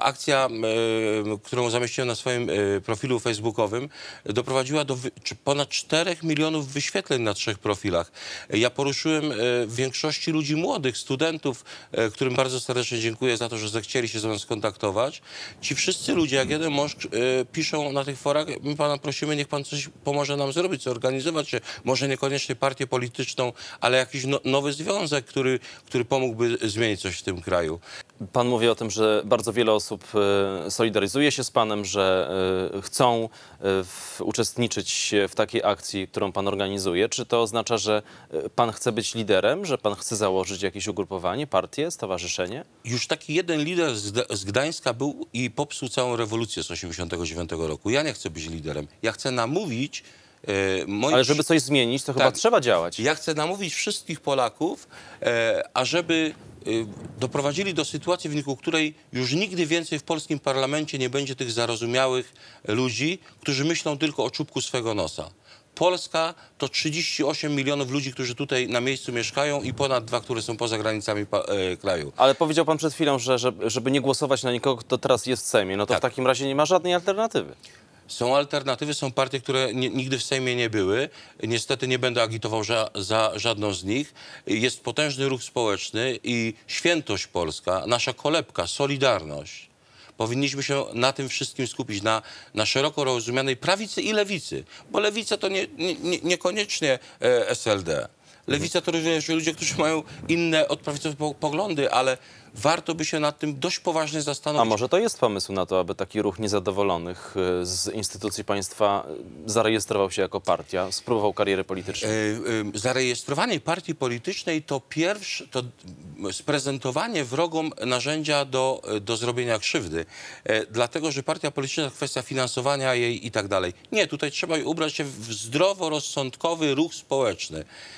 Akcja, którą zamieściłem na swoim e, profilu facebookowym, doprowadziła do ponad 4 milionów wyświetleń na trzech profilach. Ja poruszyłem e, w większości ludzi młodych, studentów, e, którym bardzo serdecznie dziękuję za to, że zechcieli się ze mną skontaktować. Ci wszyscy ludzie, jak jeden mąż, piszą na tych forach, my pana prosimy, niech pan coś pomoże nam zrobić, zorganizować się, może niekoniecznie partię polityczną, ale jakiś no, nowy związek, który, który pomógłby zmienić coś w tym kraju. Pan mówi o tym, że bardzo wiele osób e, solidaryzuje się z panem, że e, chcą e, w, uczestniczyć w takiej akcji, którą pan organizuje. Czy to oznacza, że pan chce być liderem, że pan chce założyć jakieś ugrupowanie, partię, stowarzyszenie? Już taki jeden lider z, Gda- z Gdańska był i popsuł całą rewolucję z 89 roku. Ja nie chcę być liderem. Ja chcę namówić. Ale żeby coś zmienić, to chyba Tak. trzeba działać. Ja chcę namówić wszystkich Polaków, e, ażeby doprowadzili do sytuacji, w wyniku której już nigdy więcej w polskim parlamencie nie będzie tych zarozumiałych ludzi, którzy myślą tylko o czubku swego nosa. Polska to 38 milionów ludzi, którzy tutaj na miejscu mieszkają i ponad dwa, które są poza granicami e, kraju. Ale powiedział pan przed chwilą, że, że żeby nie głosować na nikogo, kto teraz jest w Sejmie. No to Tak. w takim razie nie ma żadnej alternatywy. Są alternatywy, są partie, które nie, nigdy w Sejmie nie były. Niestety nie będę agitował za żadną z nich. Jest potężny ruch społeczny i świętość polska, nasza kolebka, solidarność. Powinniśmy się na tym wszystkim skupić, na, na szeroko rozumianej prawicy i lewicy. Bo lewica to nie, nie, niekoniecznie e, SLD. Lewica to również ludzie, którzy mają inne od prawicowe po- poglądy, ale warto by się nad tym dość poważnie A zastanowić. może to jest pomysł na to, aby taki ruch niezadowolonych e, z instytucji państwa e, zarejestrował się jako partia, spróbował kariery politycznej? E, Zarejestrowanie partii politycznej to pierwsze, to sprezentowanie wrogom narzędzia do, do zrobienia krzywdy. Dlatego, że partia polityczna to kwestia finansowania jej i tak dalej. Nie, tutaj trzeba ubrać się w zdroworozsądkowy ruch społeczny.